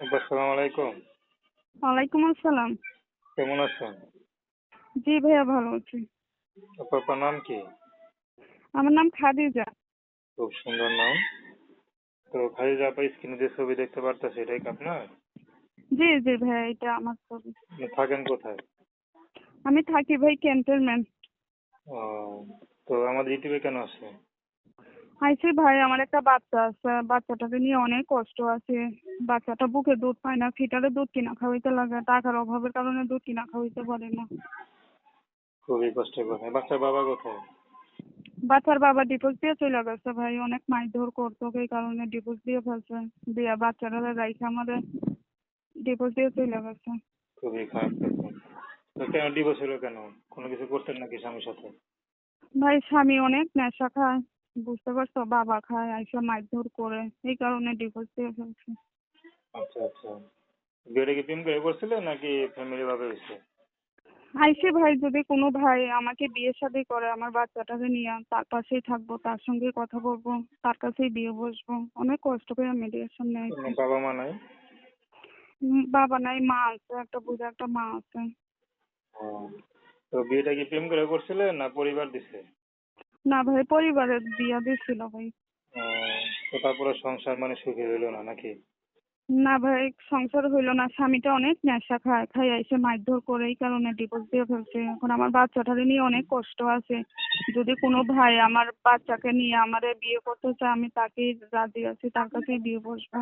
আসসালামু আলাইকুম। ওয়ালাইকুম আসসালাম। কেমন আছেন? জি ভাইয়া ভালো আছি। আপনার নাম কি? আমার নাম খাদিজা। খুব সুন্দর নাম। তো খালিজা আপা স্ক্রিনে যে ছবি দেখতে পারতেছে এটাই কি আপনার? জি জি ভাইয়া এটা আমার ছবি। থাকেন কোথায়? আমি থাকি ভাই ক্যান্টনমেন্ট। ও তো আমাদের ইউটিউবে কেন আছে? আইসি ভাই আমার একটা বাচ্চা আছে। বাচ্চাটাকে নিয়ে অনেক কষ্ট আছে। বাচ্চাটা বুকে দুধ পায় না ফিটারে দুধ কিনা খাওয়াইতে লাগে। টাকার অভাবের কারণে দুধ কিনা খাওয়াইতে পারে না। খুবই কষ্টের কথা। বাচ্চার বাবা কোথায়? বাচ্চার বাবা ডিভোর্স দিয়ে চলে গেছে ভাই। অনেক মারধর করতো এই কারণে ডিভোর্স দিয়ে ফেলছে। দিয়ে বাচ্চারা রাইখে আমাদের ডিভোর্স দিয়ে চলে গেছে। খুবই খারাপ তো কেন ডিভোর্স হলো কেন? কোনো কিছু করতেন নাকি স্বামীর সাথে? ভাই স্বামী অনেক নেশা খায়। বুঝতে পারছ? বাবা খায় আইসা মারধর করে এই কারণে ডিভোর্স দিয়ে ফেলছে আচ্ছা আচ্ছা। বিয়েটা কি প্রেম করে করছিলেন নাকি ফ্যামিলি ভাবে হয়েছে? আইসে ভাই যদি কোনো ভাই আমাকে বিয়ে শাদী করে আমার বাচ্চাটাকে নিয়ে তার পাশেই থাকব তার সঙ্গে কথা বলব তার কাছেই বিয়ে বসবো অনেক কষ্ট করে মেডিয়েশন নেয়। বাবা মা নাই? বাবা নাই মা আছে একটা বুঝে একটা মা আছে। তো বিয়েটা কি প্রেম করে করছিলে না পরিবার দিছে? না ভাই পরিবারের বিয়া দিছিল ভাই। তো তারপরে সংসার মানে সুখী হইল না নাকি? না ভাই সংসার হইল না। স্বামীটা অনেক নেশা খায় খাই এসে মারধর করে এই কারণে ডিভোর্স দিয়ে ফেলছে। এখন আমার বাচ্চাটারে নিয়ে অনেক কষ্ট আছে। যদি কোনো ভাই আমার বাচ্চাকে নিয়ে আমারে বিয়ে করতে চায় আমি তাকেই রাজি আছি তার কাছেই বিয়ে বসবো।